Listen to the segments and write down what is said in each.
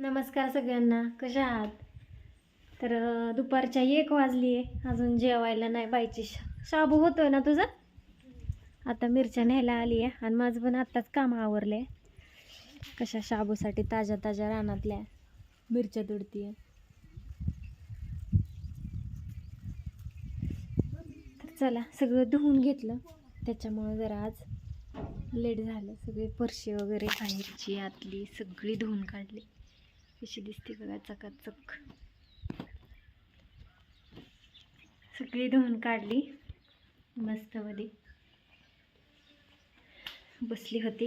नमस्कार सगळ्यांना. कशा आहात? तर दुपारच्या एक वाजली आहे अजून जेवायला नाही बायची शाबू होतोय ना तुझा? आता मिरच्या न्यायला आली आहे आणि माझं पण आत्ताच काम आवरले कशा शाबूसाठी ताज्या ताज्या रानातल्या मिरच्या तुडती तर चला सगळं धुवून घेतलं. त्याच्यामुळं जरा आज लेट झालं. सगळी फरशी वगैरे बाहेरची आतली सगळी धुवून काढली. कशी दिसते बघा चकाचक. सगळी धुवून काढली मस्तमध्ये बसली होती.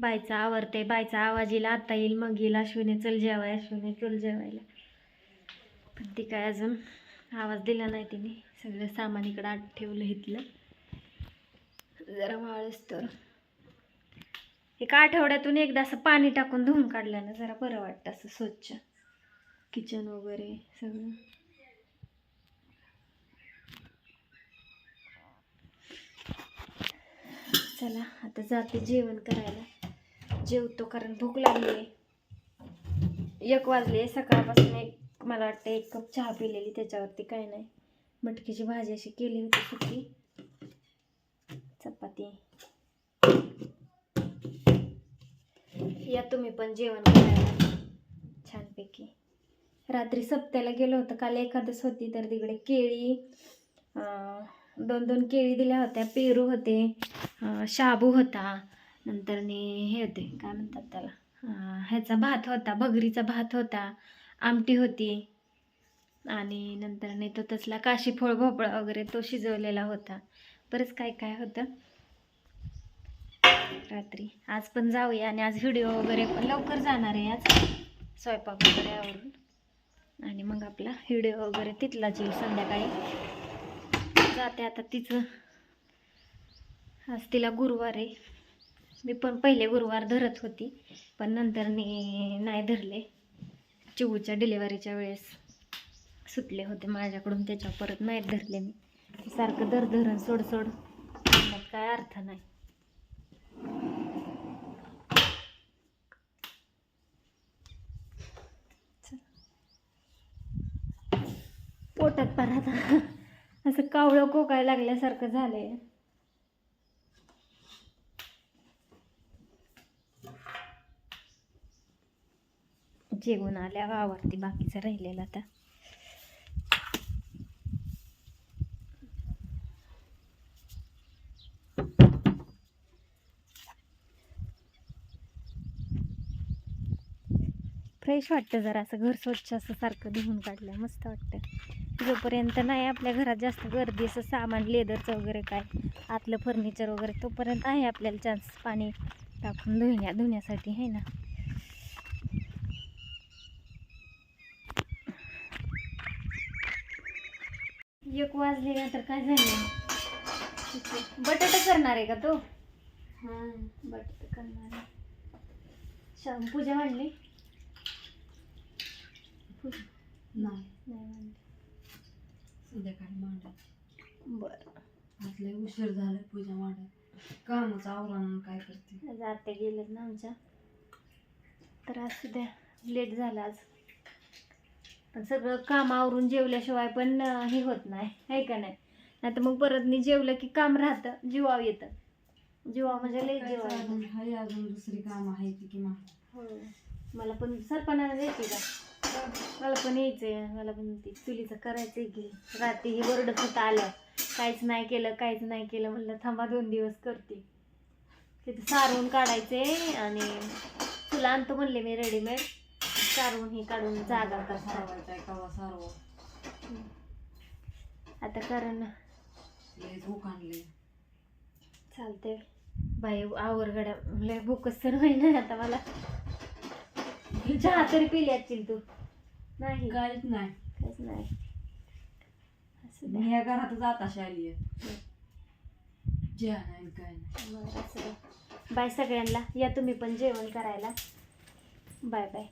बायचा आवरते बायचा आवाज येईल आता येईल मग येईल अश्विने चल जेवाय अश्विने चल जेवायला. पण ती काय अजून आवाज दिला नाही तिने. सगळं सामान इकडं आत ठेवलं इथलं. जरा वाळस तर. एका आठवड्यातून एकदा असं पाणी टाकून धुवून काढल्यानं जरा बरं वाटतं असं स्वच्छ. किचन वगैरे सगळं. चला आता जाते जेवण करायला. जेवतो कारण भूक लागली आहे एक वाजले सकाळपासून एक मला वाटतं एक कप चहा पिलेली त्याच्यावरती काय नाही. मटकीची भाजी अशी केली होती सुकी. चपाती. या तुम्ही पण जेवण करायला. छानपैकी. रात्री सप्त्याला गेलो होतं. काल एखादच होती तर तिकडे केळी दोन दोन केळी दिल्या होत्या. पेरू होते शाबू होता नंतरने हे होते काय म्हणतात त्याला? ह्याचा भात होता भगरीचा भात होता आमटी होती. आणि नंतरने तो तसला काशी फळ भोपळा वगैरे तो शिजवलेला होता. बरंच काय काय होतं? रात्री. आज पण जाऊया आणि आज व्हिडिओ वगैरे पण लवकर जाणार आहे आज. स्वयंपाक वगैरे आवरून. आणि मग आपला व्हिडिओ वगैरे तिथलाच येईल संध्याकाळी. जाते आता तिचं. आज तिला गुरुवार आहे. मी पण पहिले गुरुवार धरत होती पण नंतर मी नाही धरले. चिवूच्या डिलेवरीच्या वेळेस सुटले होते माझ्याकडून त्याच्या परत नाही धरले मी. सारखं दर धरण सोड सोड काय अर्थ नाही. पोटात पण आता असं कावळं कोकाय लागल्यासारखं झालंय. जेवण आल्या आवडते बाकीचं राहिलेलं आता. फ्रेश वाटतं जरा असं घर स्वच्छ असं सारखं धुवून काढलं मस्त वाटतं. जोपर्यंत नाही आपल्या घरात जास्त गर्दी असं सामान लेदरचं वगैरे काय आतलं फर्निचर वगैरे तोपर्यंत आहे आपल्याला चान्स पाणी टाकून धुण्या धुण्यासाठी आहे ना? एक वाजले ना तर काय झालं? बटाटा करणार आहे का तो? हां. बटाटा करणार आहे. शाम पूजा पूजा नाही संध्याकाळी मांडायची. बरं. आज लय उशीर झाला पूजा मांडाय कामच आवरण काय करते? जाते गेलेत ना आमच्या. तर असू द्या लेट झाला आज. पण सगळं काम आवरून जेवल्याशिवाय पण हे होत नाही. आहे का नाही? नाही तर मग परत मी जेवलं की काम राहतं जीवाव येतं. जीवा म्हणजे लय जीवा. अजून दुसरी काम आहे ती किंवा हो मला पण सरपणाला द्यायची का? मला पण यायचंय मला पण ते चुलीचं करायचंय की रात्री ही बरडत होतं आलं काहीच नाही केलं काहीच नाही केलं म्हणलं थांबा दोन दिवस करते. तिथं सारवून काढायचे आणि तुला आणतो म्हणले मी रेडीमेड सारवून हे काढून जागा आहे सारवा? आता कारण आणले. चालते बाई आवरगड्या लय भूकच तर होईना आता मला. चहा तरी पिली असतील तू. नाही. काहीच नाही. काहीच नाही. असं द्या. मी या घरात जात अशी आली जेहा नाही काय नाही. बरं, असं द्या. बाय सगळ्यांना. या तुम्ही पण जेवण करायला. Bye bye.